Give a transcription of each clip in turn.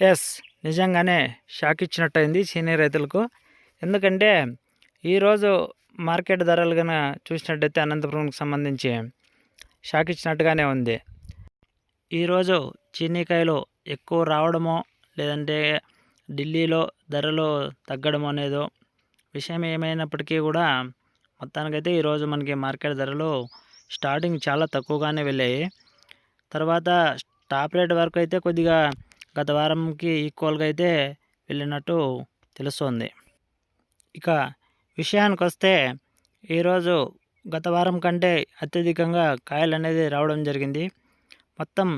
Yes నిజంగానే shock ఇచ్చినట్టయింది senior రైతులకు. ఎందుకంటే ఈరోజు మార్కెట్ ధరలు కనుక చూసినట్టయితే అనంతపురంకి సంబంధించి షాక్ ఇచ్చినట్టుగానే ఉంది. ఈరోజు చీనీకాయలు ఎక్కువ రావడమో లేదంటే ఢిల్లీలో ధరలు తగ్గడమో అనేదో విషయం ఏమైనప్పటికీ కూడా మొత్తానికైతే ఈరోజు మనకి మార్కెట్ ధరలు స్టార్టింగ్ చాలా తక్కువగానే వెళ్ళాయి. తర్వాత టాప్ రేట్ వరకు అయితే కొద్దిగా గత వారంకి ఈక్వల్గా అయితే వెళ్ళినట్టు తెలుస్తోంది. ఇక విషయానికి వస్తే ఈరోజు గత వారం కంటే అత్యధికంగా కాయలు అనేది రావడం జరిగింది. మొత్తం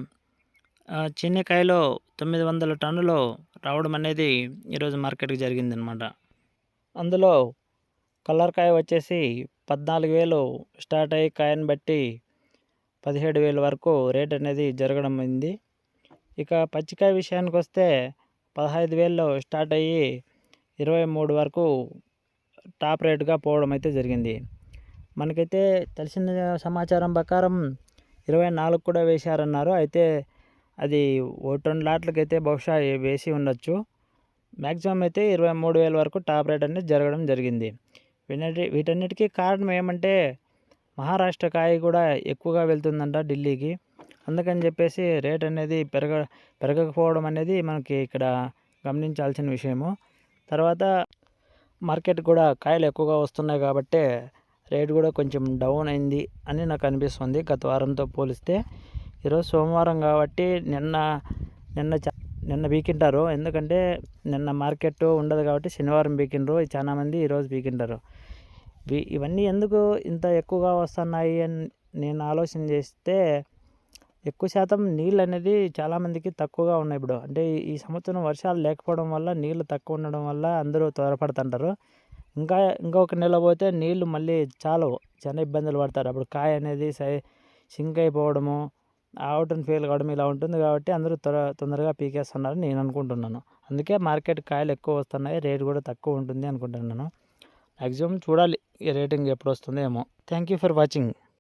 చిన్నకాయలు తొమ్మిది వందల టన్నులు రావడం అనేది ఈరోజు మార్కెట్కి జరిగిందనమాట అందులో కలర్ కాయ వచ్చేసి పద్నాలుగు వేలు స్టార్ట్ అయ్యి కాయని బట్టి పదిహేడు వేల వరకు రేట్ అనేది జరగడం అయింది. ఇక పచ్చికాయ విషయానికి వస్తే పదహైదు వేల్లో స్టార్ట్ అయ్యి ఇరవై మూడు వరకు టాప్ రేట్గా పోవడం అయితే జరిగింది. మనకైతే తెలిసిన సమాచారం ప్రకారం ఇరవై నాలుగు కూడా వేశారన్నారు. అయితే అది ఒకటి రెండు లాట్లకైతే బహుశా వేసి ఉండొచ్చు. మ్యాక్సిమం అయితే ఇరవై మూడు వేల వరకు టాప్ రేట్ అనేది జరగడం జరిగింది. వీటన్నిటి వీటన్నిటికీ కారణం ఏమంటే మహారాష్ట్ర కాయ కూడా ఎక్కువగా వెళ్తుందంట ఢిల్లీకి. అందుకని చెప్పేసి రేట్ అనేది పెరగ పెరగకపోవడం అనేది మనకి ఇక్కడ గమనించాల్సిన విషయము. తర్వాత మార్కెట్ కూడా కాయలు ఎక్కువగా వస్తున్నాయి కాబట్టి రేట్ కూడా కొంచెం డౌన్ అయింది అని నాకు అనిపిస్తుంది గత వారంతో పోలిస్తే. ఈరోజు సోమవారం కాబట్టి నిన్న నిన్న నిన్న బీకింటారు. ఎందుకంటే నిన్న మార్కెట్ ఉండదు కాబట్టి శనివారం బీకిండ్రు. చాలామంది ఈరోజు బీకింటారు. ఇవన్నీ ఎందుకు ఇంత ఎక్కువగా వస్తున్నాయి అని నేను ఆలోచన చేస్తే ఎక్కువ శాతం నీళ్ళు అనేది చాలామందికి తక్కువగా ఉన్నాయి ఇప్పుడు అంటే ఈ సంవత్సరం వర్షాలు లేకపోవడం వల్ల నీళ్ళు తక్కువ ఉండడం వల్ల అందరూ త్వరపడుతుంటారు. ఇంకా ఇంకొక నెల పోతే నీళ్ళు మళ్ళీ చాలవు. చాలా ఇబ్బందులు పడతారు. అప్పుడు కాయ అనేది సై సింక్ అయిపోవడము అవుట్ అండ్ ఫెయిల్ కావడం ఇలా ఉంటుంది కాబట్టి అందరూ త్వర తొందరగా పీకేస్తున్నారని నేను అనుకుంటున్నాను. అందుకే మార్కెట్ కాయలు ఎక్కువ వస్తున్నాయి రేట్ కూడా తక్కువ ఉంటుంది అనుకుంటున్నాను. మ్యాక్సిమం చూడాలి ఈ రేటింగ్ ఎప్పుడు వస్తుందో ఏమో. Thank you for watching